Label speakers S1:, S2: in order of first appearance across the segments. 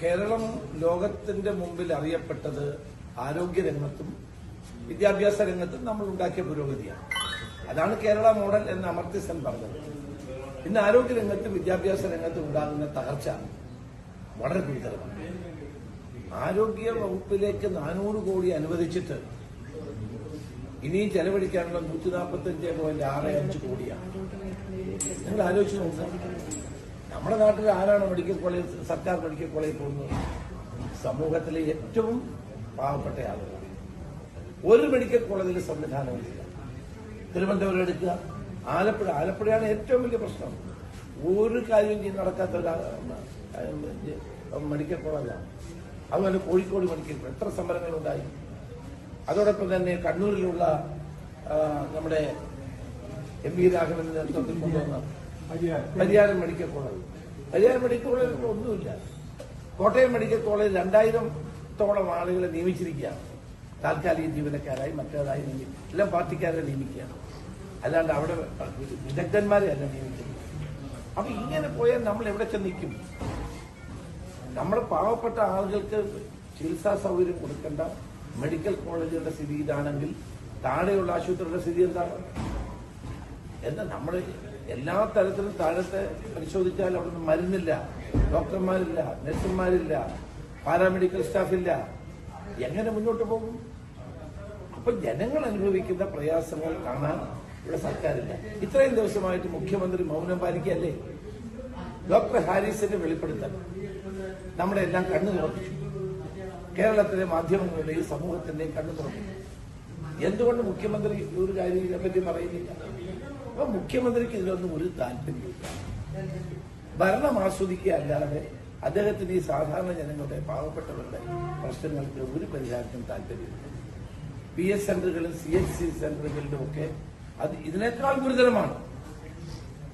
S1: കേരളം ലോകത്തിന്റെ മുമ്പിൽ അറിയപ്പെട്ടത് ആരോഗ്യരംഗത്തും വിദ്യാഭ്യാസ രംഗത്തും നമ്മൾ ഉണ്ടാക്കിയ പുരോഗതിയാണ്. അതാണ് കേരള മോഡൽ എന്ന് അമർത്യസൻ പറഞ്ഞത്. ഇന്ന് ആരോഗ്യരംഗത്തും വിദ്യാഭ്യാസ രംഗത്തും ഉണ്ടാകുന്ന തകർച്ച വളരെ ഗുരുതരമാണ്. ആരോഗ്യ വകുപ്പിലേക്ക് നാനൂറ് കോടി അനുവദിച്ചിട്ട് ഇനിയും ചെലവഴിക്കാനുള്ള നൂറ്റി നാൽപ്പത്തി അഞ്ച് പോയിന്റ് ആറ് അഞ്ച് കോടിയാണ്. നിങ്ങൾ ആലോചിച്ച് നോക്കുക നമ്മുടെ നാട്ടിൽ ആരാണ് മെഡിക്കൽ കോളേജ് സർക്കാർ മെഡിക്കൽ കോളേജിൽ പോകുന്നത്? സമൂഹത്തിലെ ഏറ്റവും പാവപ്പെട്ട ആളുകൾ. ഒരു മെഡിക്കൽ കോളേജിൽ സംവിധാനമില്ല തിരുവനന്തപുരം എടുക്കുക. ആലപ്പുഴ ആലപ്പുഴയാണ് ഏറ്റവും വലിയ പ്രശ്നം. ഒരു കാര്യം ചെയ്ത് നടക്കാത്ത മെഡിക്കൽ കോളേജാണ് അതുപോലെ കോഴിക്കോട് മെഡിക്കൽ എത്ര സമരങ്ങളുണ്ടായി. അതോടൊപ്പം തന്നെ കണ്ണൂരിലുള്ള നമ്മുടെ എം വി രാഘവന്റെ നേതൃത്വത്തിൽ കൊണ്ടുവന്ന Pariyaram. Medical college. Pariyaram medical കോളേജിൽ ഒന്നുമില്ല. കോട്ടയം മെഡിക്കൽ കോളേജ് രണ്ടായിരത്തോളം ആളുകളെ നിയമിച്ചിരിക്കുകയാണ് താൽക്കാലിക ജീവനക്കാരായി മറ്റേതായി നിയമിക്കും എല്ലാം പാർട്ടിക്കാരെ നിയമിക്കുകയാണ് അല്ലാണ്ട് അവിടെ വിദഗ്ധന്മാരെ അല്ല നിയമിക്കുന്നത് അപ്പൊ ഇങ്ങനെ പോയാൽ നമ്മൾ എവിടെ ചെന്ന് നിൽക്കും? നമ്മുടെ പാവപ്പെട്ട ആളുകൾക്ക് ചികിത്സാ സൗകര്യം കൊടുക്കേണ്ട. മെഡിക്കൽ കോളേജുകളുടെ സ്ഥിതി ഇതാണെങ്കിൽ താഴെയുള്ള ആശുപത്രിയുടെ സ്ഥിതി എന്താണ്? എന്ന് നമ്മൾ എല്ലാ തരത്തിലും താഴത്തെ പരിശോധിച്ചാൽ അവിടെ മരുന്നില്ല. ഡോക്ടർമാരില്ല നഴ്സുമാരില്ല പാരാമെഡിക്കൽ സ്റ്റാഫില്ല. എങ്ങനെ മുന്നോട്ട് പോകും? അപ്പൊ ജനങ്ങൾ അനുഭവിക്കുന്ന പ്രയാസങ്ങൾ കാണാൻ ഇവിടെ സർക്കാരില്ല. ഇത്രയും ദിവസമായിട്ട് മുഖ്യമന്ത്രി മൗനം പാലിക്കുകയല്ലേ? ഡോക്ടർ ഹാരിസിന്റെ വെളിപ്പെടുത്തൽ നമ്മുടെ എല്ലാം കണ്ണു തുറപ്പിച്ചു. കേരളത്തിലെ മാധ്യമങ്ങളുടെയും സമൂഹത്തിന്റെയും കണ്ണു തുറപ്പിച്ചു. എന്തുകൊണ്ട് മുഖ്യമന്ത്രി ഒരു കാര്യം ഇതിനെപ്പറ്റി പറയുന്നില്ല? അപ്പൊ മുഖ്യമന്ത്രിക്ക് ഇതിലൊന്നും ഒരു താല്പര്യമില്ല ഭരണം ആസ്വദിക്കുക അല്ലാതെ അദ്ദേഹത്തിന് ഈ സാധാരണ ജനങ്ങളുടെ പാവപ്പെട്ടവരുടെ പ്രശ്നങ്ങൾക്ക് ഒരു പരിഹാരത്തിനും താല്പര്യമില്ല. പി എസ് സെന്ററുകളും സി എച്ച് സി സെന്ററുകളിലും ഒക്കെ അത് ഇതിനേക്കാൾ ഗുരുതരമാണ്.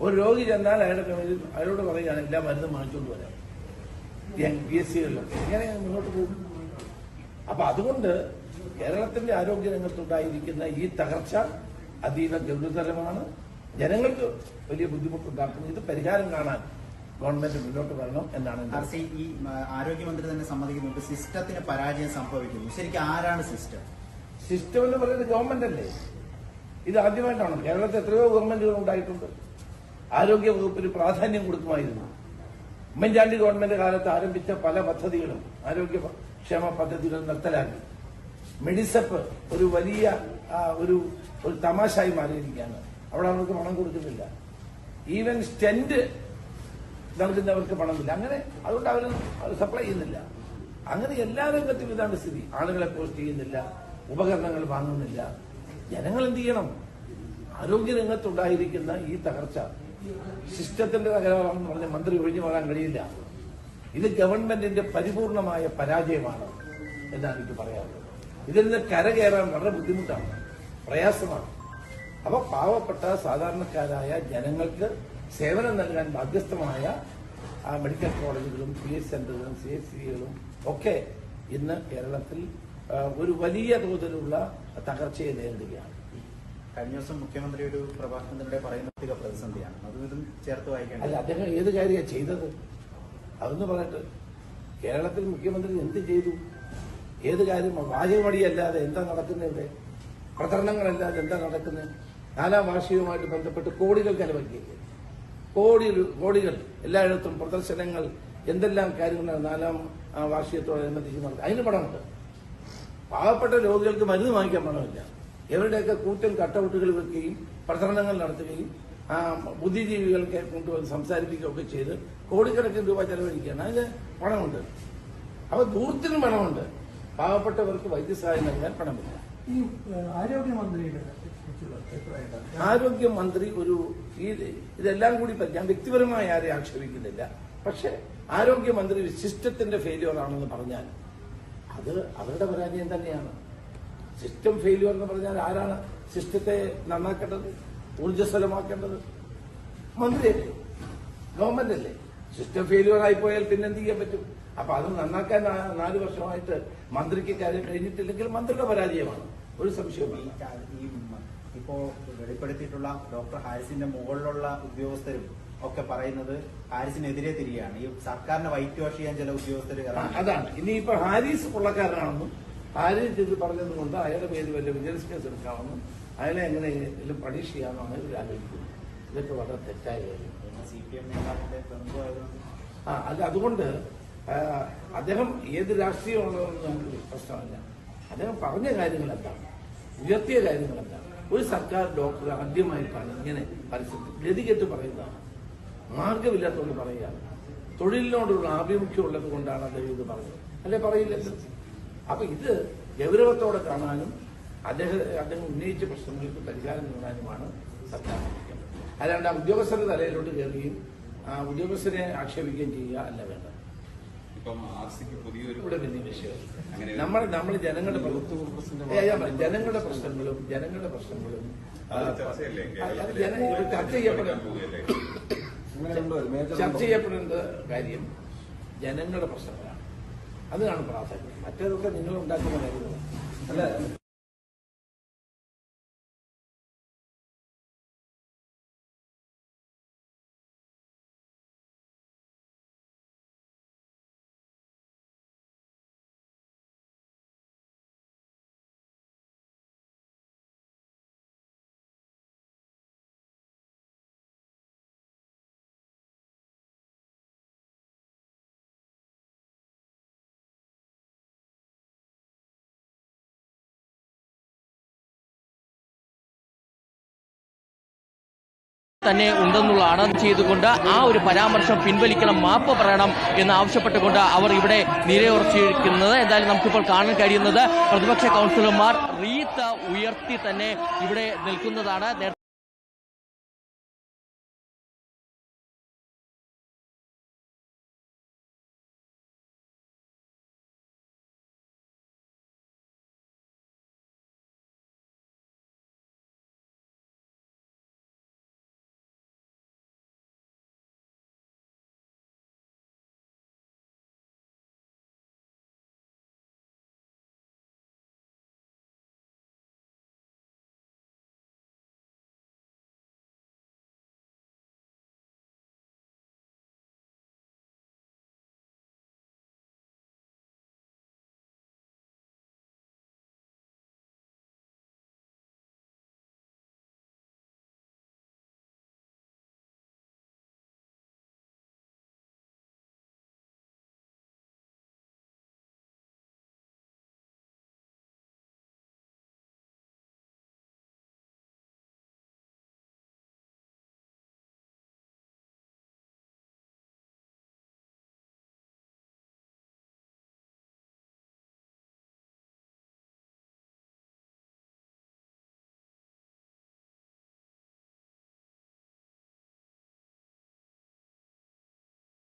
S1: ഒരു രോഗി ചെന്നാൽ അയാളുടെ അയാളോട് പറയുകയാണ് എല്ലാ മരുന്നും വാങ്ങിച്ചുകൊണ്ട് വരാം. പി എസ് സികളിലൊക്കെ ഇങ്ങനെ മുന്നോട്ട് പോകും. അപ്പൊ അതുകൊണ്ട് കേരളത്തിന്റെ ആരോഗ്യ രംഗത്തുണ്ടായിരിക്കുന്ന ഈ തകർച്ച അതീവ ഗൗരവതരമാണ് ജനങ്ങൾക്ക് വലിയ ബുദ്ധിമുട്ടുണ്ടാക്കുന്നു. ഇത് പരിഹാരം കാണാൻ ഗവൺമെന്റ് മുന്നോട്ട് വരണം എന്നാണ്
S2: ഈ ആരോഗ്യമന്ത്രി തന്നെ സമ്മതിക്കുന്നുണ്ട്. സിസ്റ്റത്തിന് പരാജയം സംഭവിക്കുന്നു. ശരിക്കും ആരാണ് സിസ്റ്റം?
S1: സിസ്റ്റം എന്ന് പറയുന്നത് ഗവൺമെന്റ് അല്ലേ? ഇത് ആദ്യമായിട്ടാണ് കേരളത്തിൽ എത്രയോ ഗവൺമെന്റുകൾ ഉണ്ടായിട്ടുണ്ട്. ആരോഗ്യ വകുപ്പിന് പ്രാധാന്യം കൊടുക്കുമായിരുന്നു. ഉമ്മൻചാണ്ടി ഗവൺമെന്റ് കാലത്ത് ആരംഭിച്ച പല പദ്ധതികളും ആരോഗ്യ ക്ഷേമ പദ്ധതികൾ നിർത്തലാക്കി. മെഡിസപ്പ് ഒരു വലിയ ഒരു ഒരു തമാശായി മാറിയിരിക്കുകയാണ്. അവിടെ അവർക്ക് പണം കൊടുക്കുന്നില്ല. ഈവൻ സ്റ്റെന്റ് നൽകുന്നവർക്ക് പണമില്ല. അങ്ങനെ അതുകൊണ്ട് അവർ സപ്ലൈ ചെയ്യുന്നില്ല. അങ്ങനെ എല്ലാ രംഗത്തും ഇതാണ് സ്ഥിതി. ആളുകളെ പോസ്റ്റ് ചെയ്യുന്നില്ല ഉപകരണങ്ങൾ വാങ്ങുന്നില്ല. ജനങ്ങൾ എന്ത് ചെയ്യണം? ആരോഗ്യ രംഗത്തുണ്ടായിരിക്കുന്ന ഈ തകർച്ച സിസ്റ്റത്തിന്റെ തകരാറാണെന്ന് പറഞ്ഞ മന്ത്രി ഒഴിഞ്ഞു മാറാൻ കഴിയില്ല. ഇത് ഗവൺമെന്റിന്റെ പരിപൂർണമായ പരാജയമാണ് എന്നാണ് എനിക്ക് പറയാനുള്ളത്. ഇതിൽ നിന്ന് കരകയറാൻ വളരെ ബുദ്ധിമുട്ടാണ് പ്രയാസമാണ്. അപ്പൊ പാവപ്പെട്ട സാധാരണക്കാരായ ജനങ്ങൾക്ക് സേവനം നൽകാൻ ബാധ്യസ്ഥമായ ആ മെഡിക്കൽ കോളേജുകളും പി എച്ച് സെന്ററുകളും സി എച്ച് സികളും ഒക്കെ ഇന്ന് കേരളത്തിൽ ഒരു വലിയ തോതിലുള്ള തകർച്ചയെ നേരിടുകയാണ്.
S2: കഴിഞ്ഞ ദിവസം മുഖ്യമന്ത്രി ഒരു പ്രഭാഷണത്തിലൂടെ പറയുന്ന പ്രതിസന്ധിയാണ്. അതും ഇതും ചേർത്ത്
S1: അല്ല അദ്ദേഹം ഏത് കാര്യമാണ് ചെയ്തത്? അതൊന്ന് പറയട്ടെ. കേരളത്തിൽ മുഖ്യമന്ത്രി എന്ത് ചെയ്തു? ഏത് കാര്യം? വാചകമടിയല്ലാതെ എന്താ നടക്കുന്നത്? ഇവിടെ പ്രചരണങ്ങളല്ലാതെ എന്താ നടക്കുന്നത്? നാലാം വാർഷികവുമായിട്ട് ബന്ധപ്പെട്ട് കോടികൾ ചെലവഴിക്കില്ലേ കോടി കോടികൾ എല്ലായിടത്തും പ്രദർശനങ്ങൾ എന്തെല്ലാം കാര്യങ്ങളാണ് നാലാം വാർഷികത്തോടനുബന്ധിച്ച് നടക്കുന്നത്? അതിന് പണമുണ്ട്. പാവപ്പെട്ട രോഗികൾക്ക് മരുന്ന് വാങ്ങിക്കാൻ പണമില്ല. ഇവരുടെയൊക്കെ കൂറ്റൻ കട്ടൗട്ടുകൾ വെക്കുകയും പ്രചരണങ്ങൾ നടത്തുകയും ബുദ്ധിജീവികൾക്ക് കൊണ്ടുവന്ന് സംസാരിപ്പിക്കുകയൊക്കെ ചെയ്ത് കോടിക്കണക്കിന് രൂപ ചെലവഴിക്കുകയാണ്. അതിന് പണമുണ്ട്. അപ്പൊ ദൂരത്തിനും പണമുണ്ട്. പാവപ്പെട്ടവർക്ക് വൈദ്യസഹായം നൽകാൻ പണമില്ല.
S3: ഈ ആരോഗ്യമന്ത്രിയുടെ?
S1: ആരോഗ്യമന്ത്രി ഒരു ഈ ഇതെല്ലാം കൂടി ഞാൻ വ്യക്തിപരമായി ആരെ ആക്ഷേപിക്കുന്നില്ല. പക്ഷെ ആരോഗ്യമന്ത്രി ഒരു സിസ്റ്റത്തിന്റെ ഫെയിലിയർ ആണെന്ന് പറഞ്ഞാൽ അത് അവരുടെ പരാജയം തന്നെയാണ്. സിസ്റ്റം ഫെയിലിയർ എന്ന് പറഞ്ഞാൽ ആരാണ് സിസ്റ്റത്തെ നന്നാക്കേണ്ടത്? ഊർജസ്വലമാക്കേണ്ടത്? മന്ത്രിയല്ലേ ഗവൺമെന്റ് അല്ലേ? സിസ്റ്റം ഫെയിലിയർ ആയി പോയാൽ പിന്നെ എന്ത് ചെയ്യാൻ പറ്റും? അപ്പൊ അത് നന്നാക്കാൻ നാല് വർഷമായിട്ട് മന്ത്രിക്ക് കാര്യം കഴിഞ്ഞിട്ടില്ലെങ്കിൽ മന്ത്രിയുടെ പരാജയമാണ്. ഒരു സംശയവുമില്ല.
S2: ഈ ഇപ്പോ വെളിപ്പെടുത്തിയിട്ടുള്ള ഡോക്ടർ ഹാരിസിന്റെ മുകളിലുള്ള ഉദ്യോഗസ്ഥരും ഒക്കെ പറയുന്നത് ഹാരിസിനെതിരെ തിരികെയാണ്. ഈ സർക്കാരിന്റെ വൈറ്റ് വാഷ് ചെയ്യാൻ ചില ഉദ്യോഗസ്ഥർ
S1: അതാണ്. ഇനിയിപ്പോ ഹാരിസ് കൊള്ളക്കാരനാണെന്നും ഹാരിസ് ഇത് പറഞ്ഞത് കൊണ്ട് അയാളുടെ പേര് വല്ല വിജിലൻസ് കേസ് എടുക്കാമെന്നും അയാളെ എങ്ങനെയെങ്കിലും പണിഷ് ചെയ്യാമെന്നാണ് ഇവർ ആലോചിക്കുന്നത് ഇതൊക്കെ വളരെ തെറ്റായ കാര്യം.
S2: സി പി എം നേതാവിന്റെ
S1: ആ അത് അതുകൊണ്ട് അദ്ദേഹം ഏത് രാഷ്ട്രീയമുള്ളതെന്ന് നമുക്ക് പ്രശ്നമല്ല അദ്ദേഹം പറഞ്ഞ കാര്യങ്ങൾ എന്താണ് ഉയർത്തിയ കാര്യങ്ങൾ എന്താണ് ഒരു സർക്കാർ ഡോക്ടർ ആദ്യമായിട്ടാണ് ഇങ്ങനെ പരസ്യത്തിൽ ഗതികെട്ട് പറയുന്നതാണ്. മാർഗമില്ലാത്തതുകൊണ്ട് പറയുകയാണ്. തൊഴിലിനോടുള്ള ആഭിമുഖ്യം ഉള്ളത് കൊണ്ടാണ് അദ്ദേഹം ഇത് പറഞ്ഞത്. അല്ലെ പറയില്ലല്ലോ? അപ്പൊ ഇത് ഗൗരവത്തോടെ കാണാനും അദ്ദേഹം അദ്ദേഹം ഉന്നയിച്ച പ്രശ്നങ്ങൾക്ക് പരിഹാരം കാണാനുമാണ് സർക്കാർ അല്ലാണ്ട് ആ ഉദ്യോഗസ്ഥരുടെ തലയിലോട്ട് കയറുകയും ആ ഉദ്യോഗസ്ഥരെ ആക്ഷേപിക്കുകയും ചെയ്യുക അല്ല വേണ്ടത്.
S4: ഇപ്പം ആർ സിക്ക് പുതിയൊരു
S1: ഇവിടെ വലിയ വിഷയം.
S4: അങ്ങനെ
S1: നമ്മൾ നമ്മൾ ജനങ്ങളുടെ ജനങ്ങളുടെ പ്രശ്നങ്ങളും ജനങ്ങളുടെ പ്രശ്നങ്ങളും ചർച്ച ചെയ്യപ്പെടുന്ന
S4: പോവുകയല്ലേ?
S1: ചർച്ച ചെയ്യപ്പെടേണ്ട കാര്യം ജനങ്ങളുടെ പ്രശ്നങ്ങളാണ്. അതിനാണ് പ്രാധാന്യം. മറ്റേതൊക്കെ നിങ്ങൾ ഉണ്ടാക്കുന്ന കാര്യങ്ങളാണ്
S5: തന്നെ ഉണ്ടെന്നുള്ളതാണ് ചെയ്തുകൊണ്ട് ആ ഒരു പരാമർശം പിൻവലിക്കണം മാപ്പ് പറയണം എന്ന് ആവശ്യപ്പെട്ടുകൊണ്ട് അവർ ഇവിടെ നിരയുറച്ചിരിക്കുന്നത്. എന്തായാലും നമുക്കിപ്പോൾ കാണാൻ കഴിയുന്നത് പ്രതിപക്ഷ കൗൺസിലർമാർ റീത്ത് ഉയർത്തി തന്നെ ഇവിടെ നിൽക്കുന്നതാണ്.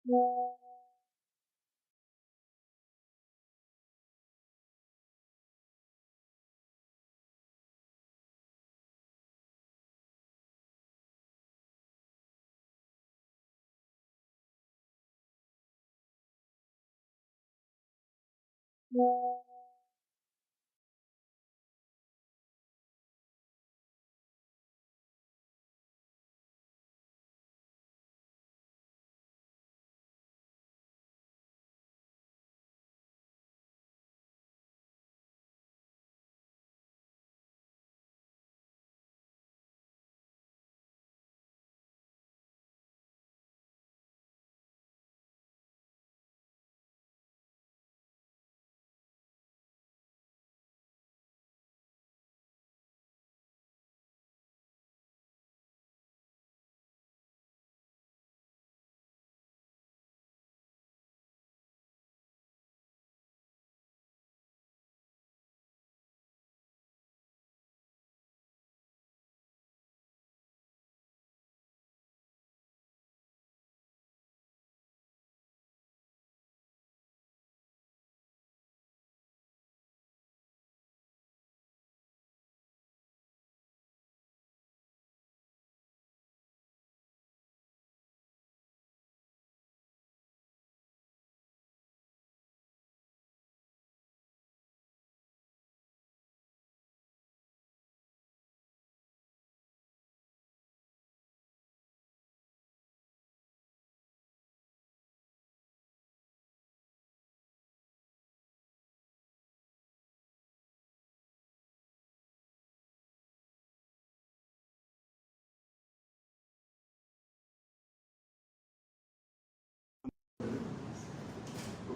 S5: Thank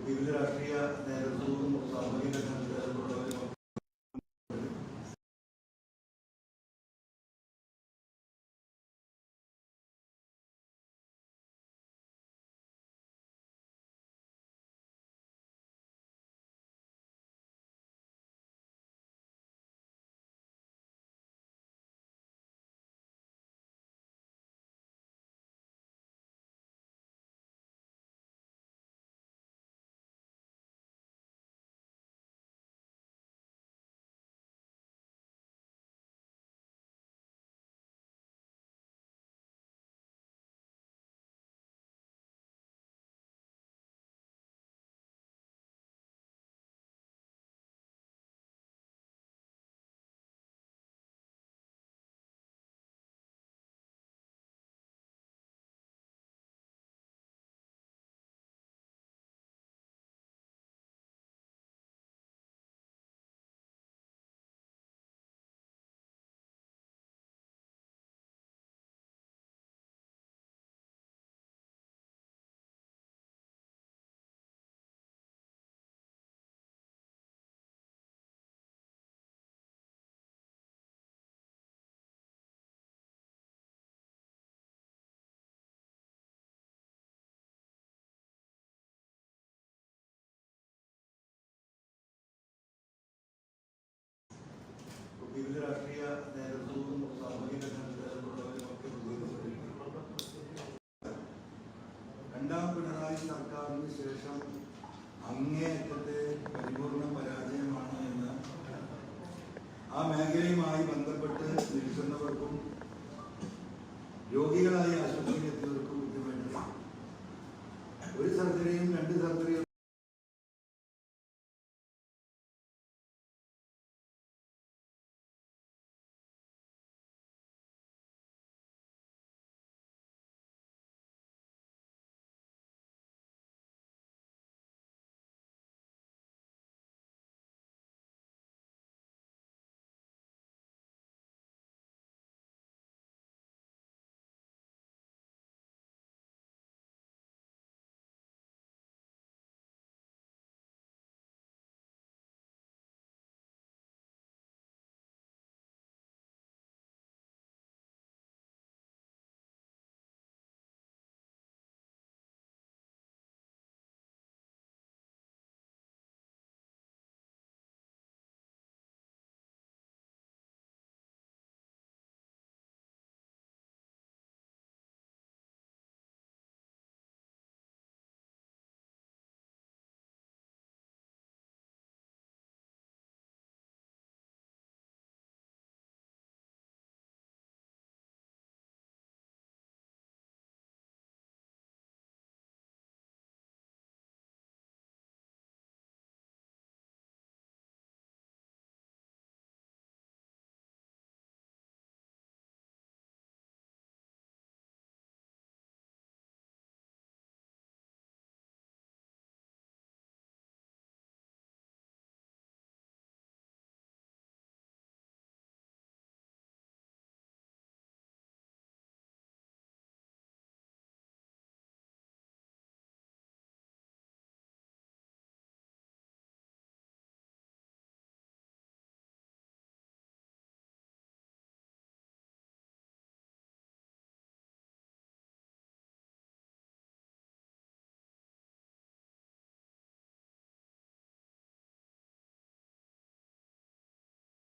S6: വിവിധ രാഷ്ട്രീയ നേതൃത്വവും സാമൂഹിക വിവിധ രാഷ്ട്രീയ നേതൃത്വവും സാമൂഹിക